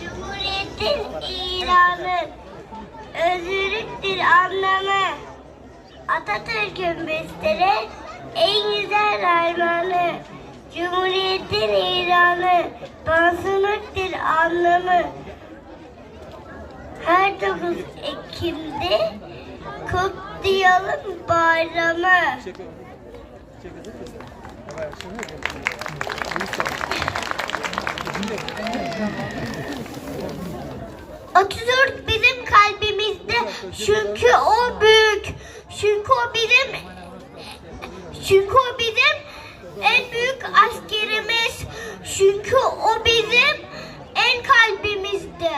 Cumhuriyetin ilanı, özgürlüktür anlamı. Atatürk'ün besteri, en güzel armağanı. Cumhuriyetin ilanı, bağımsızlıktır anlamı. Her 9 Ekim'de kutlayalım bayramı. 34 bizim kalbimizde çünkü o büyük. Çünkü o bizim çünkü o bizim en büyük askerimiz. Çünkü o bizim en kalbimizde.